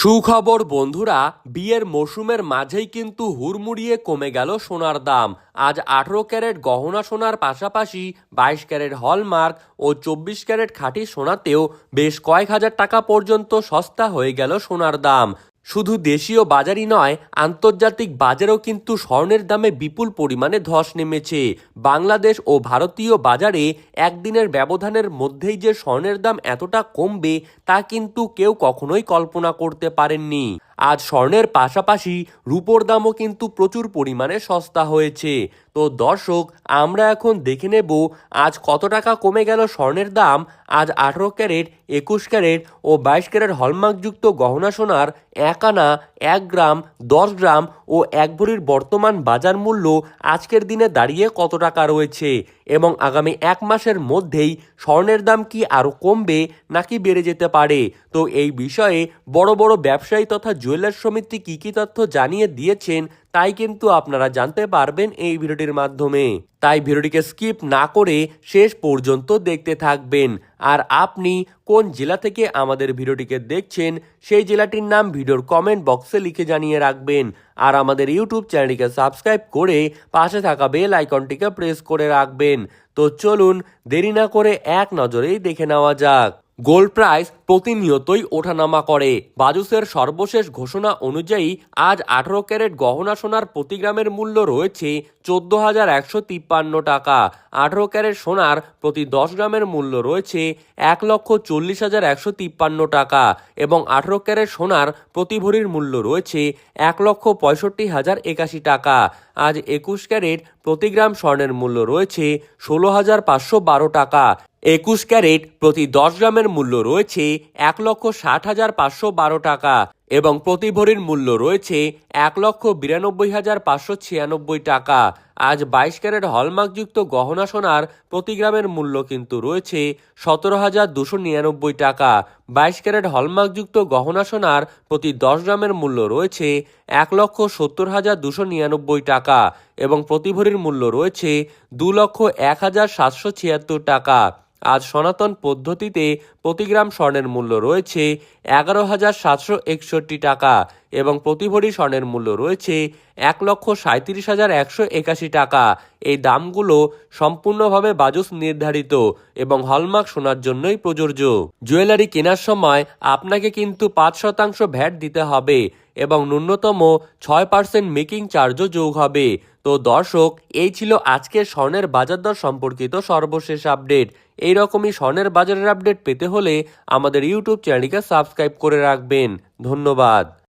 সুখবর, বন্ধুরা, বিয়ের মৌসুমের মাঝেই কিন্তু হুড়মুড়িয়ে কমে গেল সোনার দাম। আজ আঠেরো ক্যারেট গহনা সোনার পাশাপাশি বাইশ ক্যারেট হলমার্ক ও চব্বিশ ক্যারেট খাঁটি সোনাতেও বেশ কয়েক হাজার টাকা পর্যন্ত সস্তা হয়ে গেল সোনার দাম। শুধু দেশীয় বাজারই নয়, আন্তর্জাতিক বাজারেও কিন্তু স্বর্ণের দামে বিপুল পরিমাণে ধস নেমেছে। বাংলাদেশ ও ভারতীয় বাজারে একদিনের ব্যবধানের মধ্যেই যে স্বর্ণের দাম এতটা কমবে, তা কিন্তু কেউ কখনোই কল্পনা করতে পারেননি। আজ স্বর্ণের পাশাপাশি রূপোর দামও কিন্তু প্রচুর পরিমাণে সস্তা হয়েছে। তো দর্শক, আমরা এখন দেখে নেব আজ কত টাকা কমে গেল স্বর্ণের দাম। আজ আঠারো ক্যারেট, একুশ ক্যারেট ও বাইশ ক্যারেট হলমার্কযুক্ত গহনা সোনার এক আনা, এক গ্রাম, দশ গ্রাম ও এক ভরির বর্তমান বাজার মূল্য আজকের দিনে দাঁড়িয়ে কত টাকা রয়েছে? এবং আগামী এক মাসের মধ্যেই স্বর্ণের দাম কি আরও কমবে নাকি বেড়ে যেতে পারে? তো এই বিষয়ে বড় বড় ব্যবসায়ী তথা জুয়েলার্স সমিতি কী কী তথ্য জানিয়ে দিয়েছেন তাই কিন্তু আপনারা জানতে পারবেন এই ভিডিওটির মাধ্যমে। তাই ভিডিওটিকে স্কিপ না করে শেষ পর্যন্ত দেখতে থাকবেন। আর আপনি কোন জেলা থেকে আমাদের ভিডিওটিকে দেখছেন, সেই জেলাটির নাম ভিডিওর কমেন্ট বক্সে লিখে জানিয়ে রাখবেন। আর আমাদের ইউটিউব চ্যানেলটিকে সাবস্ক্রাইব করে পাশে থাকা বেল আইকনটিকে প্রেস করে রাখবেন। তো চলুন দেরি না করে এক নজরেই দেখে নেওয়া যাক। গোল্ড প্রাইস প্রতিনিয়তই ওঠানামা করে। বাজুসের সর্বশেষ ঘোষণা অনুযায়ী আজ আঠারো ক্যারেট গহনা সোনার প্রতি গ্রামের মূল্য রয়েছে চোদ্দ হাজার একশো তিপ্পান্ন টাকা। আঠারো ক্যারেট সোনার প্রতি দশ গ্রামের মূল্য রয়েছে এক লক্ষ চল্লিশ হাজার একশো তিপ্পান্ন টাকা এবং আঠারো ক্যারেট সোনার প্রতি ভরির মূল্য রয়েছে এক লক্ষ পঁয়ষট্টি হাজার একাশি টাকা। আজ একুশ ক্যারেট প্রতি গ্রাম স্বর্ণের মূল্য রয়েছে ষোলো হাজার পাঁচশো বারো টাকা। একুশ ক্যারেট প্রতি দশ গ্রামের মূল্য রয়েছে এক লক্ষ ষাট হাজার পাঁচশো বারো টাকা এবং প্রতি ভরির মূল্য রয়েছে এক লক্ষ বিরানব্বই হাজার পাঁচশো ছিয়ানব্বই টাকা। আজ বাইশ ক্যারেট হলমার্কযুক্ত গহনা সোনার প্রতি গ্রামের মূল্য কিন্তু রয়েছে সতেরো হাজার দুশো নিরানব্বই টাকা। বাইশ ক্যারেট হলমার্কযুক্ত গহনা সোনার প্রতি দশ গ্রামের মূল্য রয়েছে এক লক্ষ সত্তর হাজার দুশো নিরানব্বই টাকা এবং প্রতি ভরির মূল্য রয়েছে দু লক্ষ এক হাজার সাতশো ছিয়াত্তর টাকা। আজ সনাতন পদ্ধতিতে প্রতি গ্রাম স্বর্ণের মূল্য রয়েছে এগারো হাজার সাতশো একষট্টি টাকা। এবং প্রতি ভরি স্বর্ণের মূল্য রয়েছে এক লক্ষ সাঁত্রিশ হাজার একশো একাশি টাকা। এই দামগুলো সম্পূর্ণভাবে বাজুস নির্ধারিত এবং হলমার্ক সোনার জন্যই প্রযোজ্য। জুয়েলারি কেনার সময় আপনাকে কিন্তু পাঁচ শতাংশ ভ্যাট দিতে হবে এবং ন্যূনতম ছয় পার্সেন্ট মেকিং চার্জও যোগ হবে। তো দর্শক, এই ছিল আজকের স্বর্ণের বাজার দর সম্পর্কিত সর্বশেষ আপডেট। এই রকমই স্বর্ণের বাজারের আপডেট পেতে হলে আমাদের ইউটিউব চ্যানেলটিকে সাবস্ক্রাইব করে রাখবেন। ধন্যবাদ।